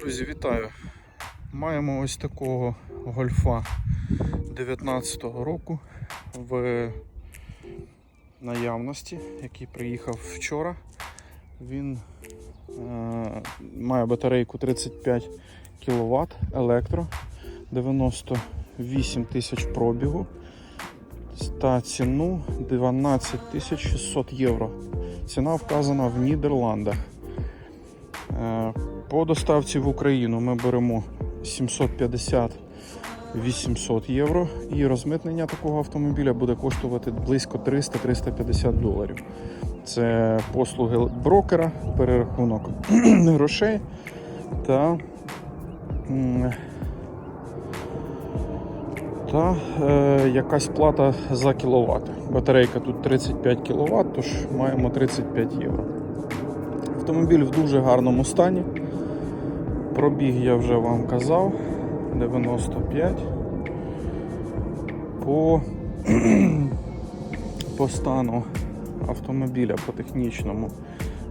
Друзі, вітаю! Маємо ось такого гольфа 19-го року в наявності, який приїхав вчора. Він е, має батарейку 35 кВт електро, 98 тисяч пробігу та ціну 12 600 євро. Ціна вказана в Нідерландах. Е, По доставці в Україну ми беремо 750-800 євро і розмитнення такого автомобіля буде коштувати близько 300-350 доларів. Це послуги брокера, перерахунок грошей та, та е, якась плата за кіловат. Батарейка тут 35 кВт, тож маємо 35 євро. Автомобіль в дуже гарному стані. Пробіг я вже вам казав. 95. По, по стану автомобіля по технічному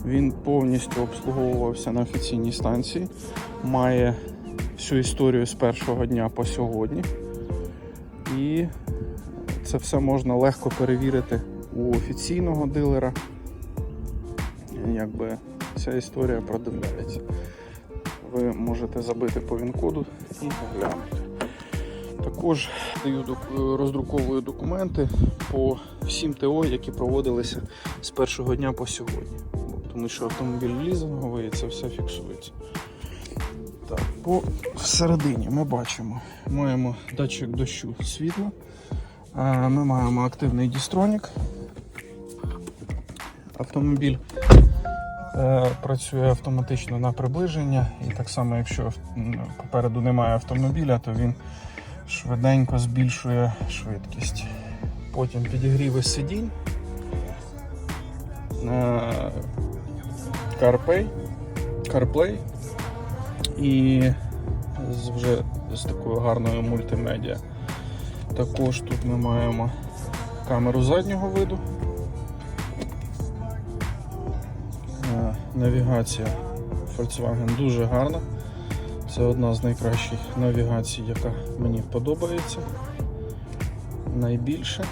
він повністю обслуговувався на офіційній станції. Має всю історію з першого дня по сьогодні. І це все можна легко перевірити у офіційного дилера. Якби ця історія продивляється. Ви можете забити по він-коду і глянути. Також даю роздруковую документи по всім ТО, які проводилися з першого дня по сьогодні. Тому що автомобіль лізинговий і це все фіксується. Так, по всередині ми бачимо, маємо датчик дощу світла. Ми маємо активний дістронік. Автомобіль працює автоматично на приближення, і так само, якщо попереду немає автомобіля, то він швиденько збільшує швидкість. Потім підігріви сидінь, е, CarPlay, CarPlay і вже з такою гарною мультимедіа. Також тут ми маємо камеру заднього виду. Навігація Volkswagen дуже гарна. Це одна з найкращих навігацій, яка мені подобається. Найбільше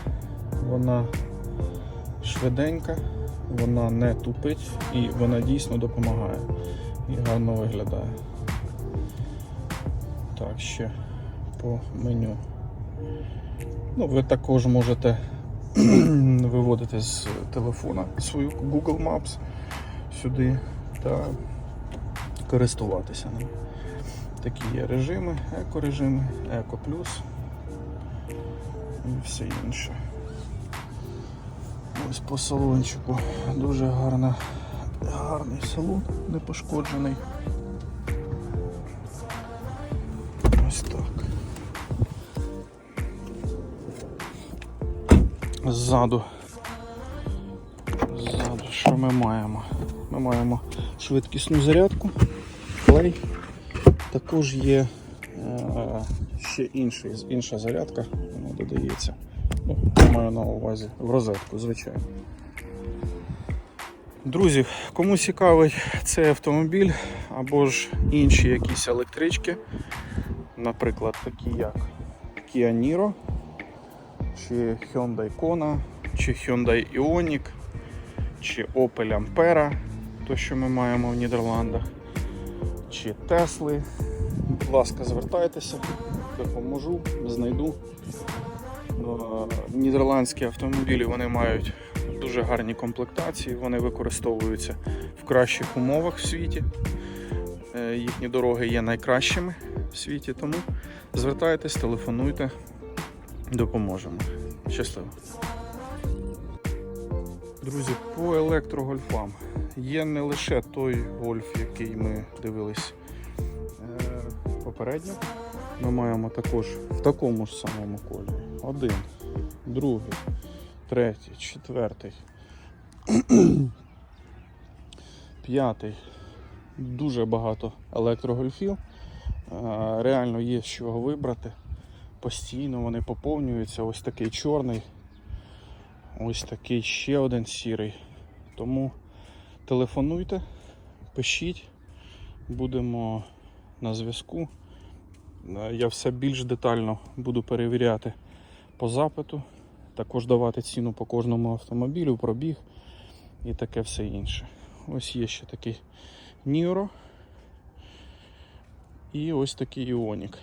вона швиденька, вона не тупить і вона дійсно допомагає і гарно виглядає. Так, ще по меню. Ну, ви також можете виводити з телефона свою Google Maps сюди та користуватися ним. Такі є режими, еко-режими, еко плюс і все інше. Ось по салончику дуже гарна, гарний салон, не пошкоджений. Ось так. Ззаду. Ззаду, що ми маємо? Ми маємо швидкісну зарядку, клей. Також є е, ще інший, інша зарядка, вона додається. Ну, маю на увазі в розетку, звичайно. Друзі, кому цікавий цей автомобіль або ж інші якісь електрички, наприклад, такі як Kia Niro, чи Hyundai Kona, чи Hyundai Ioniq, чи Opel Ampera, то що ми маємо в Нідерландах, чи Тесли. Будь ласка, звертайтеся, допоможу, знайду. Нідерландські автомобілі вони мають дуже гарні комплектації, вони використовуються в кращих умовах в світі. Е, Їхні дороги є найкращими в світі, тому звертайтесь, телефонуйте, допоможемо. Щасливо. Друзі, по електрогольфам є не лише той гольф, який ми дивились е, попередньо. Ми маємо також в такому ж самому кольорі. Один, другий, третій, четвертий, п'ятий. Дуже багато електрогольфів. Е, Реально є з чого вибрати. Постійно вони поповнюються. Ось такий чорний. Ось такий ще один сірий. Тому телефонуйте, пишіть, будемо на зв'язку. Е, Я все більш детально буду перевіряти по запиту, також давати ціну по кожному автомобілю, пробіг і таке все інше. Ось є ще такий Ніро і ось такий Іонік.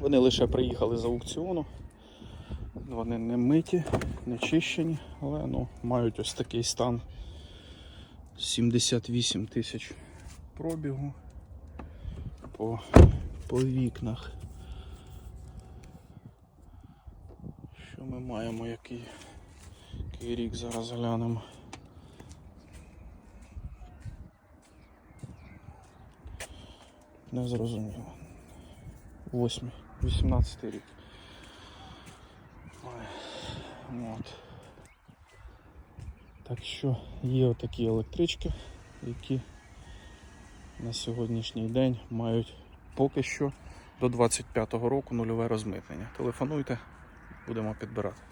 Вони лише приїхали з аукціону. Вони не миті, не чищені, але ну, мають ось такий стан 78 тисяч пробігу по, по вікнах. Що ми маємо, який, який рік зараз глянемо. Не зрозуміло. Восьмий, 18 рік. Ой, От. Так що є отакі електрички, які на сьогоднішній день мають поки що до 25-го року нульове розмитнення. Телефонуйте, будемо підбирати.